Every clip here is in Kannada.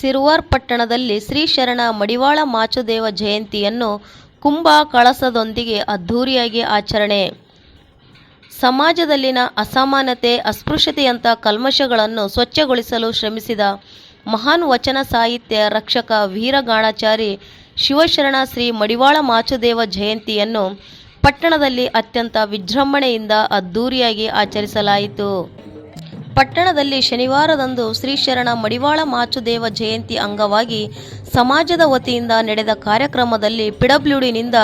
ಸಿರುವಾರ್ ಪಟ್ಟಣದಲ್ಲಿ ಶ್ರೀ ಶರಣ ಮಡಿವಾಳ ಮಾಚುದೇವ ಜಯಂತಿಯನ್ನು ಕುಂಭ ಕಳಸದೊಂದಿಗೆ ಅದ್ಧೂರಿಯಾಗಿ ಆಚರಣೆ. ಸಮಾಜದಲ್ಲಿನ ಅಸಮಾನತೆ ಅಸ್ಪೃಶ್ಯತೆಯಂಥ ಕಲ್ಮಶಗಳನ್ನು ಸ್ವಚ್ಛಗೊಳಿಸಲು ಶ್ರಮಿಸಿದ ಮಹಾನ್ ವಚನ ಸಾಹಿತ್ಯ ರಕ್ಷಕ ವೀರಗಾಣಾಚಾರಿ ಶಿವಶರಣ ಶ್ರೀ ಮಡಿವಾಳ ಮಾಚುದೇವ ಜಯಂತಿಯನ್ನು ಪಟ್ಟಣದಲ್ಲಿ ಅತ್ಯಂತ ವಿಜೃಂಭಣೆಯಿಂದ ಅದ್ಧೂರಿಯಾಗಿ ಆಚರಿಸಲಾಯಿತು. ಪಟ್ಟಣದಲ್ಲಿ ಶನಿವಾರದಂದು ಶ್ರೀ ಶರಣ ಮಡಿವಾಳ ಮಾಚುದೇವ ಜಯಂತಿ ಅಂಗವಾಗಿ ಸಮಾಜದ ವತಿಯಿಂದ ನಡೆದ ಕಾರ್ಯಕ್ರಮದಲ್ಲಿ ಪಿಡಬ್ಲ್ಯೂಡಿನಿಂದ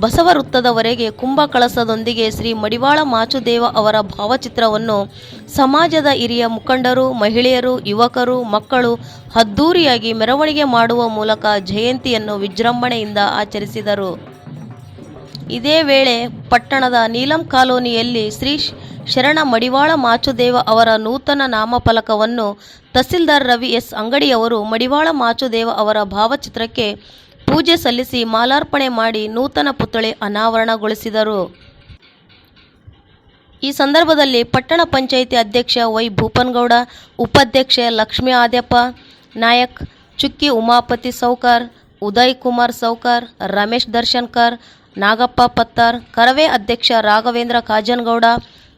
ಬಸವ ವೃತ್ತದವರೆಗೆ ಕುಂಭ ಕಳಸದೊಂದಿಗೆ ಶ್ರೀ ಮಡಿವಾಳ ಮಾಚುದೇವ ಅವರ ಭಾವಚಿತ್ರವನ್ನು ಸಮಾಜದ ಹಿರಿಯ ಮುಖಂಡರು, ಮಹಿಳೆಯರು, ಯುವಕರು, ಮಕ್ಕಳು ಅದ್ಧೂರಿಯಾಗಿ ಮೆರವಣಿಗೆ ಮಾಡುವ ಮೂಲಕ ಜಯಂತಿಯನ್ನು ವಿಜೃಂಭಣೆಯಿಂದ ಆಚರಿಸಿದರು. ಇದೇ ವೇಳೆ ಪಟ್ಟಣದ ನೀಲಂ ಕಾಲೋನಿಯಲ್ಲಿ ಶ್ರೀ ಶರಣ ಮಡಿವಾಳ ಮಾಚುದೇವ ಅವರ ನೂತನ ನಾಮಫಲಕವನ್ನು ತಹಸೀಲ್ದಾರ್ ರವಿ ಎಸ್ ಅಂಗಡಿಯವರು ಮಡಿವಾಳ ಮಾಚುದೇವ ಅವರ ಭಾವಚಿತ್ರಕ್ಕೆ ಪೂಜೆ ಸಲ್ಲಿಸಿ ಮಾಲಾರ್ಪಣೆ ಮಾಡಿ ನೂತನ ಪುತ್ಥಳಿ ಅನಾವರಣಗೊಳಿಸಿದರು. ಈ ಸಂದರ್ಭದಲ್ಲಿ ಪಟ್ಟಣ ಪಂಚಾಯಿತಿ ಅಧ್ಯಕ್ಷ ವೈ ಭೂಪನ್ಗೌಡ, ಉಪಾಧ್ಯಕ್ಷೆ ಲಕ್ಷ್ಮೀ ಆದ್ಯಪ್ಪ, ನಾಯಕ್ ಚುಕ್ಕಿ ಉಮಾಪತಿ ಸೌಕರ್, ಉದಯ್ ಕುಮಾರ್ ಸೌಕರ್, ರಮೇಶ್ ದರ್ಶನ್ಕರ್, ನಾಗಪ್ಪ ಪತ್ತಾರ್, ಕರವೇ ಅಧ್ಯಕ್ಷ ರಾಘವೇಂದ್ರ ಕಾಜನಗೌಡ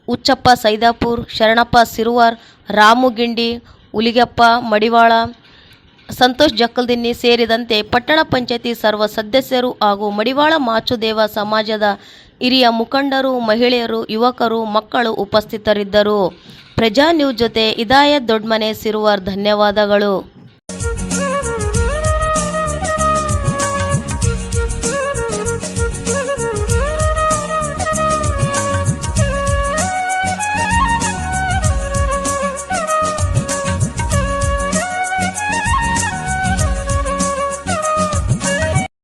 ಉಚ್ಚಪ್ಪ ಸೈದಾಪುರ್, ಶರಣಪ್ಪ ಸಿರುವಾರ್, ರಾಮು ಗಿಂಡಿ ಉಲಿಗಪ್ಪ ಮಡಿವಾಳ, ಸಂತೋಷ್ ಜಕ್ಕಲ್ದಿನ್ನಿ ಸೇರಿದಂತೆ ಪಟ್ಟಣ ಪಂಚಾಯತಿ ಸರ್ವ ಸದಸ್ಯರು ಹಾಗೂ ಮಡಿವಾಳ ಮಾಚುದೇವ ಸಮಾಜದ ಹಿರಿಯ ಮುಖಂಡರು, ಮಹಿಳೆಯರು, ಯುವಕರು, ಮಕ್ಕಳು ಉಪಸ್ಥಿತರಿದ್ದರು. ಪ್ರಜಾ ನ್ಯೂಸ್ ಜೊತೆ ಇದಾಯತ್ ದೊಡ್ಮನೆ ಸಿರುವಾರ್, ಧನ್ಯವಾದಗಳು.